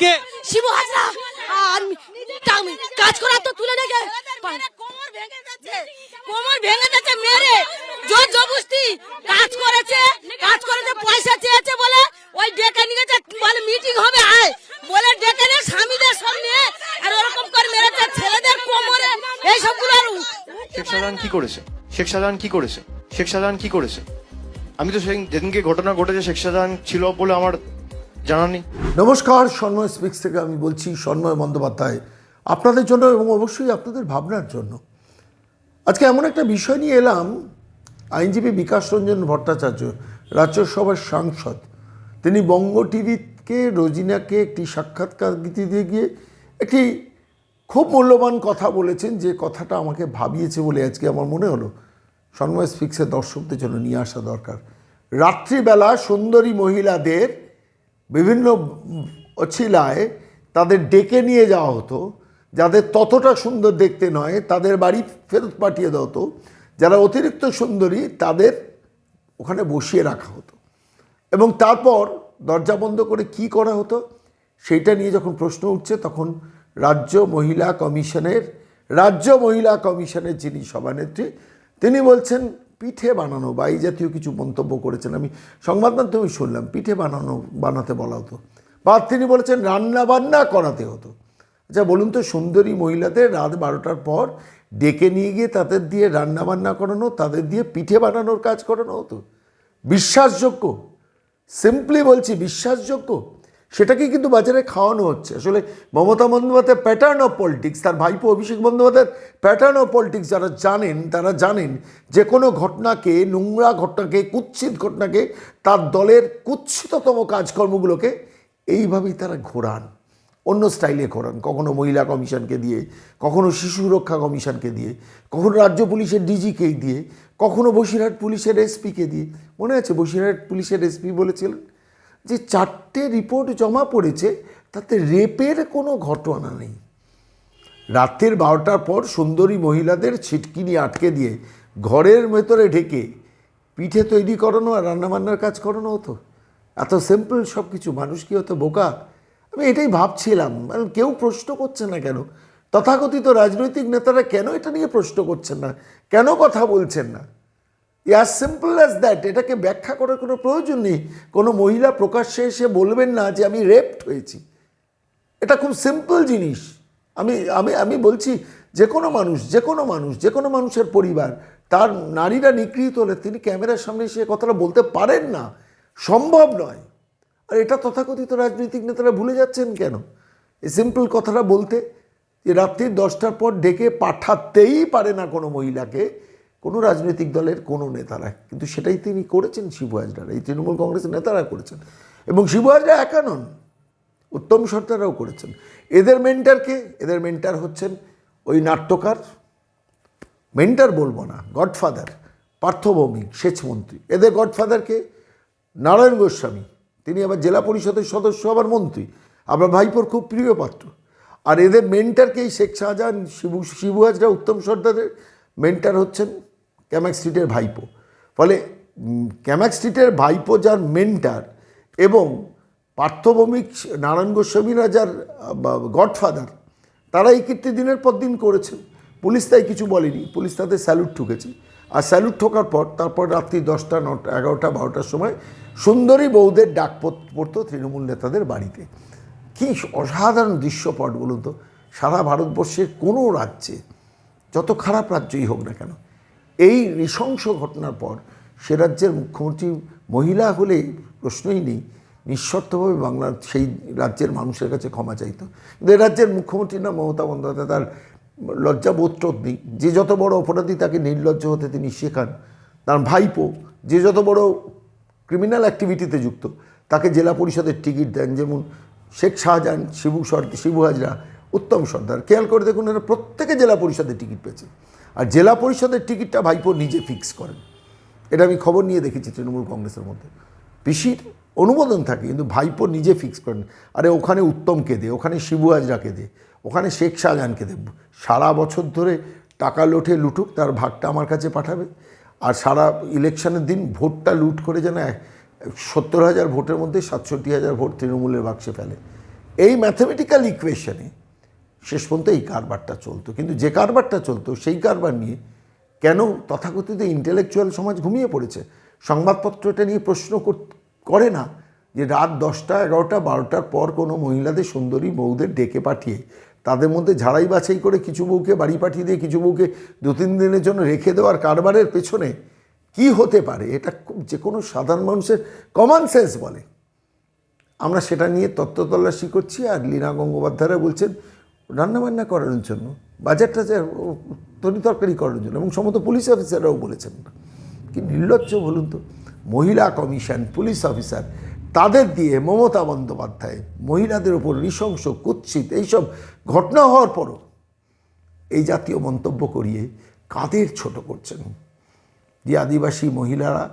কে শিবু হাজরা আর কাজ করা তো তুলে নেগে কোমর ভেঙে যাচ্ছে কোমর ভেঙে যাচ্ছে মেরে। জোর জবরদস্তি। কাজ করেছে কাজ করেছে পয়সা চেয়েছে বলে ওই ডেকে নিয়ে বলে মিটিং হবে আয়। বলে ডেকে নিয়ে স্বামীদের সামনে আর ওরকম করে মেরেছে ছেলেদের কোমরে। এই সবগুলো আর শেখ শাহজাহান কি করেছে? শেখ শাহজাহান কি করেছে? শেখ শাহজাহান কি করেছে? আমি তো সেদিন যেদিনকে ঘটনা ঘটেছে শেখ শাহজাহান ছিল বলে আমার জানা নেই? নমস্কার, সন্ময় স্পিক্স থেকে আমি বলছি, সন্ময় বন্দ্যোপাধ্যায়, আপনাদের জন্য এবং অবশ্যই আপনাদের ভাবনার জন্য। আজকে এমন একটা বিষয় নিয়ে এলাম, আইনজীবী বিকাশ রঞ্জন ভট্টাচার্য, রাজ্যসভার সাংসদ। তিনি বঙ্গ টিভিকে, রোজিনাকে একটি সাক্ষাৎকার দিয়ে গিয়ে একটি খুব মূল্যবান কথা বলেছেন, যে কথাটা আমাকে ভাবিয়েছে বলে আজকে আমার মনে হলো। সন্ময় স্পিক্সের দর্শকদের জন্য নিয়ে আসা দরকার। রাত্রিবেলা সুন্দরী মহিলাদের বিভিন্ন অছিলায় তাদের ডেকে নিয়ে যাওয়া হতো, যাদের ততটা সুন্দর দেখতে নয়, তাদের বাড়ি ফেরত পাঠিয়ে দেওয়া হতো। যারা অতিরিক্ত সুন্দরী, তাদের ওখানে বসিয়ে রাখা হতো। এবং তারপর দরজা বন্ধ করে কি করা হতো, সেইটা নিয়ে যখন প্রশ্ন উঠছে, তখন রাজ্য মহিলা কমিশনের, রাজ্য মহিলা কমিশনের যিনি সভানেত্রী, তিনি বলছেন পিঠে বানানো বা এই জাতীয় কিছু মন্তব্য করেছেন। আমি সংবাদ মাধ্যমে শুনলাম, পিঠে বানানো, বানাতে বলা হতো। বা তিনি বলেছেন, রান্না বান্না করাতে হতো। আচ্ছা বলুন তো, সুন্দরী মহিলাদের রাত বারোটার পর ডেকে নিয়ে গিয়ে তাদের দিয়ে রান্না বান্না করানো, তাদের দিয়ে পিঠে বানানোর কাজ করানো হতো। বিশ্বাসযোগ্য। সিম্পলি বলছি, বিশ্বাসযোগ্য। সেটাকেই কিন্তু বাজারে খাওয়ানো হচ্ছে। আসলে Mamata Bandyopadhyay pattern of politics তার ভাইপো অভিষেক বন্দ্যোপাধ্যায়ের প্যাটার্ন অফ পলিটিক্স যারা জানেন, তারা জানেন যে কোনো ঘটনাকে, নোংরা ঘটনাকে কুৎসিত ঘটনাকে, তার দলের কুৎসিততম কাজকর্মগুলোকে এইভাবেই তারা ঘোরান। অন্য স্টাইলে ঘোরান। কখনো মহিলা কমিশনকে দিয়ে, কখনো শিশু সুরক্ষা কমিশনকে দিয়ে, কখনো রাজ্য পুলিশের ডিজিকেই দিয়ে, কখনো বসিরহাট পুলিশের এসপিকে দিয়ে। মনে আছে বসিরহাট পুলিশের এসপি বলেছিলেন? যে চারটে রিপোর্ট জমা পড়েছে, তাতে রেপের কোনো ঘটনা নেই। রাতের বারোটার পর সুন্দরী মহিলাদের ছিটকিনি আটকে দিয়ে ঘরের ভেতরে ঢেকে পিঠে তৈরি করানো আর রান্নাবান্নার কাজ করানো হতো। এত সিম্পল সব কিছু মানুষ কি হতো বোকা? আমি এটাই ভাবছিলাম মানে কেউ প্রশ্ন করছে না কেন? তথাকথিত রাজনৈতিক নেতারা কেন এটা নিয়ে প্রশ্ন করছেন না? কেন কথা বলছেন না? অ্যাজ সিম্পল অ্যাজ দ্যাট এটাকে ব্যাখ্যা করার কোনো প্রয়োজন নেই। কোনো মহিলা প্রকাশ্যে এসে বলবেন না যে আমি রেপড হয়েছি। এটা খুব সিম্পল জিনিস। আমি আমি আমি বলছি যে কোনো মানুষ, যে কোনো মানুষ, যে কোনো মানুষের পরিবার, তার নারীরা নিগৃহীত হলে তিনি ক্যামেরার সামনে এসে কথাটা বলতে পারেন না। সম্ভব নয়। আর এটা তথাকথিত রাজনৈতিক নেতারা ভুলে যাচ্ছেন কেন? এই সিম্পল কথাটা বলতে, যে রাত্রির দশটার পর ডেকে পাঠাতেই পারে না কোনো মহিলাকে। কোনো রাজনৈতিক দলের কোনো নেতারা, কিন্তু সেটাই তিনি করেছেন শিবু হাজরার। এই তৃণমূল কংগ্রেসের নেতারা করেছেন। এবং শিবু হাজরা একা নন, উত্তম সর্দারাও করেছেন। এদের মেন্টারকে এদের মেন্টার হচ্ছেন ওই নাট্যকার মেন্টার বলব না গডফাদার পার্থভৌমিক সেচমন্ত্রী। এদের গডফাদারকে নারায়ণ গোস্বামী। তিনি আবার জেলা পরিষদের সদস্য, আবার মন্ত্রী। আবার ভাইপোর খুব প্রিয় পাত্র। আর এদের মেন্টারকেই শেখ শাহজাহান, শিবু শিবু হাজরা, উত্তম সর্দারের মেন্টার হচ্ছেন ক্যামাক স্ট্রিটের ভাইপো। ফলে ক্যামাক স্ট্রিটের ভাইপো যার মেন্টার এবং পার্থভৌমিক নারায়ণ গোস্বামীরা যার গডফাদার তারা এই কীর্তি দিনের পর দিন করেছেন। পুলিশ তাই কিছু বলেনি। পুলিশ তাদের স্যালুট ঠুকেছে। আর স্যালুট ঠোকার পর, তারপর রাত্রি দশটা, নটা, এগারোটা, বারোটার সময় সুন্দরী বৌদের ডাক পড়- পড়তো তৃণমূল নেতাদের বাড়িতে। কী অসাধারণ দৃশ্যপট বলুন তো। সারা ভারতবর্ষের কোনো রাজ্যে, যত খারাপ রাজ্যই হোক না কেন এই নৃশংস ঘটনার পর সে রাজ্যের মুখ্যমন্ত্রী মহিলা হলে প্রশ্নই নেই। নিঃশর্তভাবে বাংলার সেই রাজ্যের মানুষের কাছে ক্ষমা চাইতো। কিন্তু এ রাজ্যের মুখ্যমন্ত্রী না মমতা বন্দ্যোপাধ্যায়, তার লজ্জাবোধ টোধ নেই। যে যত বড় অপরাধী তাকে নির্লজ্জ হতে তিনি শেখান, তার ভাইপো যে যত বড় ক্রিমিনাল অ্যাক্টিভিটিতে যুক্ত, তাকে জেলা পরিষদের টিকিট দেন। যেমন শেখ শাহজাহান, শিবু সর্দার শিবু হাজরা, উত্তম সর্দার। খেয়াল করে দেখুন, এরা প্রত্যেকে জেলা পরিষদের টিকিট পেয়েছে। আর জেলা পরিষদের টিকিটটা ভাইপো নিজে ফিক্স করেন। এটা আমি খবর নিয়ে দেখেছি তৃণমূল কংগ্রেসের মধ্যে। পিসির অনুমোদন থাকে, কিন্তু ভাইপো নিজে ফিক্স করেন। আরে ওখানে উত্তমকে দে, ওখানে শিবু হাজরাকে দে, ওখানে শেখ শাহজাহানকে দে। সারা বছর ধরে টাকা লোটে লুটুক, তার ভাগটা আমার কাছে পাঠাবে। আর সারা ইলেকশনের দিন ভোটটা লুট করে যেন সত্তর হাজার ভোটের মধ্যে সাতষট্টি হাজার ভোট তৃণমূলের বাক্সে ফেলে। এই ম্যাথামেটিক্যাল ইকুয়েশনে শেষ পর্যন্ত এই কারবারটা চলতো। কিন্তু যে কারবারটা চলতো, সেই কারবার নিয়ে কেন তথাকথিত ইন্টেলেকচুয়াল সমাজ ঘুমিয়ে পড়েছে? সংবাদপত্র এটা নিয়ে প্রশ্ন করে না যে রাত দশটা, এগারোটা, বারোটার পর কোনো মহিলাদের সুন্দরী বউদের ডেকে পাঠিয়ে তাদের মধ্যে ঝাড়াই বাছাই করে কিছু বউকে বাড়ি পাঠিয়ে দিয়ে, কিছু বউকে দু তিন দিনের জন্য রেখে দেওয়ার কারবারের পেছনে কি হতে পারে? এটা যে কোনো সাধারণ মানুষের কমন সেন্স বলে। আমরা সেটা নিয়ে তত্ত্ব তল্লাশি করছি আর লীনা গঙ্গোপাধ্যায়রা বলছেন রান্নাবান্না করানোর জন্য বাজার টাজার তরকারি করানোর জন্য, এবং সমস্ত পুলিশ অফিসাররাও বলেছেন। কি নির্লজ্জ বলুন তো, মহিলা কমিশন পুলিশ অফিসার তাদের দিয়ে মমতা বন্দ্যোপাধ্যায় মহিলাদের ওপর নৃশংস কুৎসিত এইসব ঘটনা হওয়ার পরও এই জাতীয় মন্তব্য করিয়ে কাদের ছোট করছেন? যে আদিবাসী মহিলারা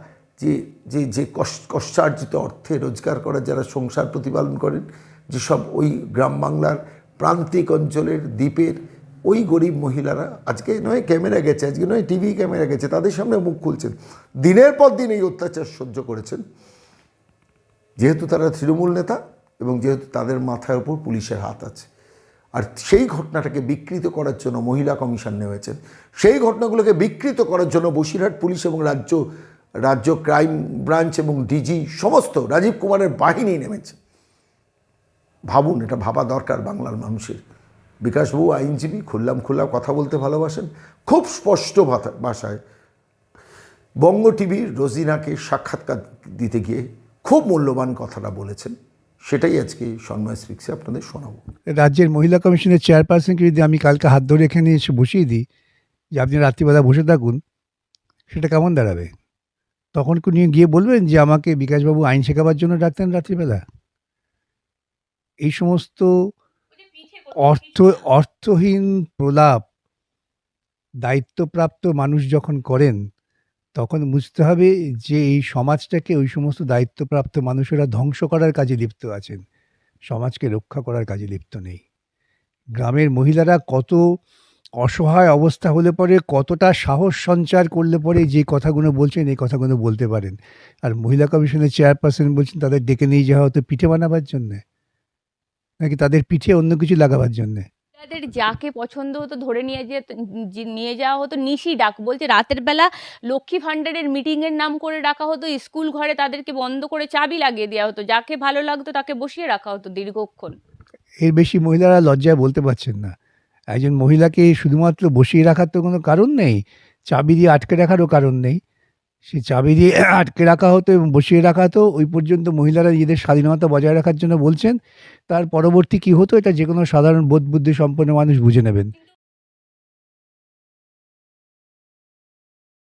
যে যে যে কষ্ট কষ্টার্জিত অর্থে রোজগার করার যারা সংসার প্রতিপালন করেন, যেসব ওই গ্রাম বাংলার প্রান্তিক অঞ্চলের দ্বীপের ওই গরিব মহিলারা, আজকে নয়, ক্যামেরা গেছে, আজকে নয়, টিভি ক্যামেরা গেছে, তাদের সামনে মুখ খুলছেন। দিনের পর দিন এই অত্যাচার সহ্য করেছেন। যেহেতু তারা তৃণমূল নেতা এবং যেহেতু তাদের মাথার ওপর পুলিশের হাত আছে। আর সেই ঘটনাটাকে বিকৃত করার জন্য মহিলা কমিশন নেমেছেন। সেই ঘটনাগুলোকে বিকৃত করার জন্য বসিরহাট পুলিশ এবং রাজ্য রাজ্য ক্রাইম ব্রাঞ্চ এবং ডিজি, সমস্ত রাজীব কুমারের বাহিনী নেমেছে। ভাবুন, এটা ভাবা দরকার বাংলার মানুষের। বিকাশবাবু আইনজীবী, খুললাম খুললাম কথা বলতে ভালোবাসেন। খুব স্পষ্ট ভাষা- ভাষায়, বঙ্গ টিভির রোজিনাকে সাক্ষাৎকার দিতে গিয়ে খুব মূল্যবান কথাটা বলেছেন। সেটাই আজকে সন্ময় স্পিক্সে আপনাদের শোনাবো। রাজ্যের মহিলা কমিশনের চেয়ারপারসনকে যদি আমি কালকে হাত ধরে এখানে এসে বসিয়ে দিই, যে আপনি রাত্রিবেলা বসে থাকুন, সেটা কেমন দাঁড়াবে? তখন কি উনি গিয়ে বলবেন যে আমাকে বিকাশবাবু আইন শেখাবার জন্য ডাকতেন রাত্রিবেলা? এই সমস্ত অর্থ অর্থহীন প্রলাপ দায়িত্বপ্রাপ্ত মানুষ যখন করেন তখন বুঝতে হবে যে এই সমাজটাকে ওই সমস্ত দায়িত্বপ্রাপ্ত মানুষেরা ধ্বংস করার কাজে লিপ্ত আছেন। সমাজকে রক্ষা করার কাজে লিপ্ত নেই। গ্রামের মহিলারা কত অসহায় অবস্থা হলে পরে কতটা সাহস সঞ্চার করলে পরে যে কথাগুলো বলছেন এই কথাগুলো বলতে পারেন। আর মহিলা কমিশনের চেয়ারপারসন বলছেন তাদের ডেকে নিয়ে যাওয়া হতো পিঠে বানাবার জন্যে। নাকি তাদের পিঠে অন্য কিছু লাগাবার জন্যে? তাদের যাকে পছন্দ হতো ধরে নিয়ে যেত যে- নিয়ে যাওয়া হতো নিশি ডাক। বলছে রাতের বেলা লক্ষ্মী ভাণ্ডারের মিটিংয়ের নাম করে ডাকা হতো স্কুল ঘরে তাদেরকে বন্ধ করে চাবি লাগিয়ে দেওয়া হতো। যাকে ভালো লাগতো তাকে বসিয়ে রাখা হতো দীর্ঘক্ষণ। এর বেশি মহিলারা লজ্জায় বলতে পারছেন না। একজন মহিলাকে শুধুমাত্র বসিয়ে রাখার তো কোনো কারণ নেই চাবি দিয়ে আটকে রাখারও কারণ নেই। সে চাবি দিয়ে আটকে রাখা হতো এবং বসিয়ে রাখা হতো। ওই পর্যন্ত মহিলারা নিজেদের স্বাধীনতা বজায় রাখার জন্য বলছেন, তার পরবর্তী কি হতো এটা যে কোনো সাধারণ বোধ বুদ্ধি সম্পন্ন মানুষ বুঝে নেবেন।